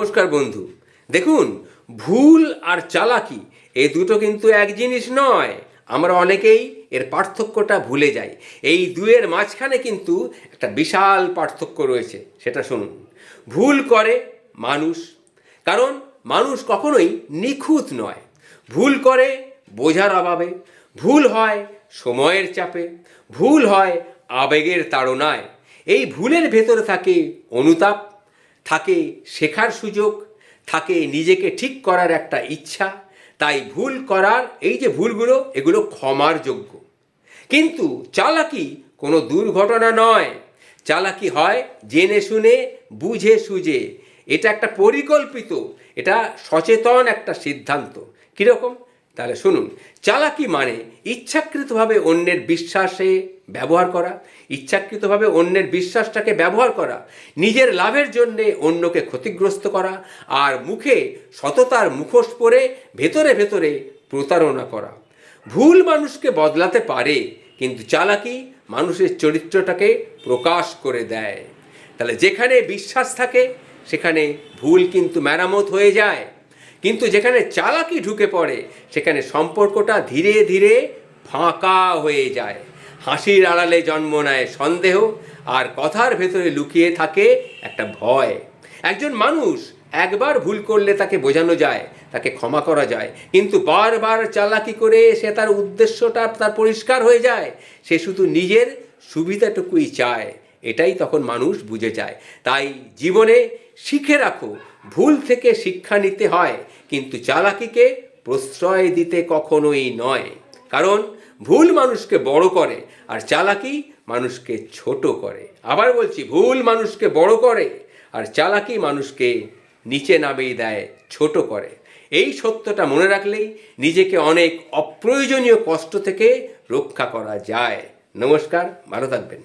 নমস্কার বন্ধু। দেখুন, ভুল আর চালাকি এই দুটো কিন্তু এক জিনিস নয়। আমরা অনেকেই এর পার্থক্যটা ভুলে যাই। এই দুয়ের মাঝখানে কিন্তু একটা বিশাল পার্থক্য রয়েছে, সেটা শুনুন। ভুল করে মানুষ, কারণ মানুষ কখনোই নিখুঁত নয়। ভুল করে বোঝার অভাবে, ভুল হয় সময়ের চাপে, ভুল হয় আবেগের তাড়নায়। এই ভুলের ভেতরে থাকে অনুতাপ থাকে শেখার সুযোগ, থাকে নিজেকে ঠিক করার একটা ইচ্ছা, তাই ভুল করার, এই যে ভুলগুলো, এগুলো ক্ষমার যোগ্য। কিন্তু চালাকি কোনো দুর্ঘটনা নয়। চালাকি হয় জেনে শুনে, বুঝে সুঝে। এটা একটা পরিকল্পিত, এটা সচেতন একটা সিদ্ধান্ত। কীরকম? তাহলে শুনুন, চালাকি মানে ইচ্ছাকৃতভাবে অন্যের বিশ্বাসে ব্যবহার করা, ইচ্ছাকৃতভাবে অন্যের বিশ্বাসটাকে ব্যবহার করা, নিজের লাভের জন্যে অন্যকে ক্ষতিগ্রস্ত করা, আর মুখে সততার মুখোশ পরে ভেতরে ভেতরে প্রতারণা করা। ভুল মানুষকে বদলাতে পারে, কিন্তু চালাকি মানুষের চরিত্রটাকে প্রকাশ করে দেয়। তাহলে যেখানে বিশ্বাস থাকে, সেখানে ভুল কিন্তু মেরামত হয়ে যায়। কিন্তু যেখানে চালাকি ঢুকে পড়ে, সেখানে সম্পর্কটা ধীরে ধীরে ফাঁকা হয়ে যায়। হাসির আড়ালে জন্ম নেয় সন্দেহ, আর কথার ভেতরে লুকিয়ে থাকে একটা ভয়। একজন মানুষ একবার ভুল করলে তাকে বোঝানো যায়, তাকে ক্ষমা করা যায়, কিন্তু বারবার চালাকি করে সে তার উদ্দেশ্যটা তার পরিষ্কার হয়ে যায়। সে শুধু নিজের সুবিধাটুকুই চায়, এটাই তখন মানুষ বুঝে যায়। তাই জীবনে শিখে রাখো ভুল থেকে শিক্ষা নিতে হয়, কিন্তু চালাকিকে প্রশ্রয় দিতে কখনোই নয়। কারণ, ভুল মানুষকে বড় করে, আর চালাকি মানুষকে ছোট করে। আবার বলছি, ভুল মানুষকে বড় করে, আর চালাকি মানুষকে নিচে নামিয়ে দেয়, ছোট করে। এই সত্যটা মনে রাখলেই নিজেকে অনেক অপ্রয়োজনীয় কষ্ট থেকে রক্ষা করা যায়। নমস্কার, ভালো থাকবেন।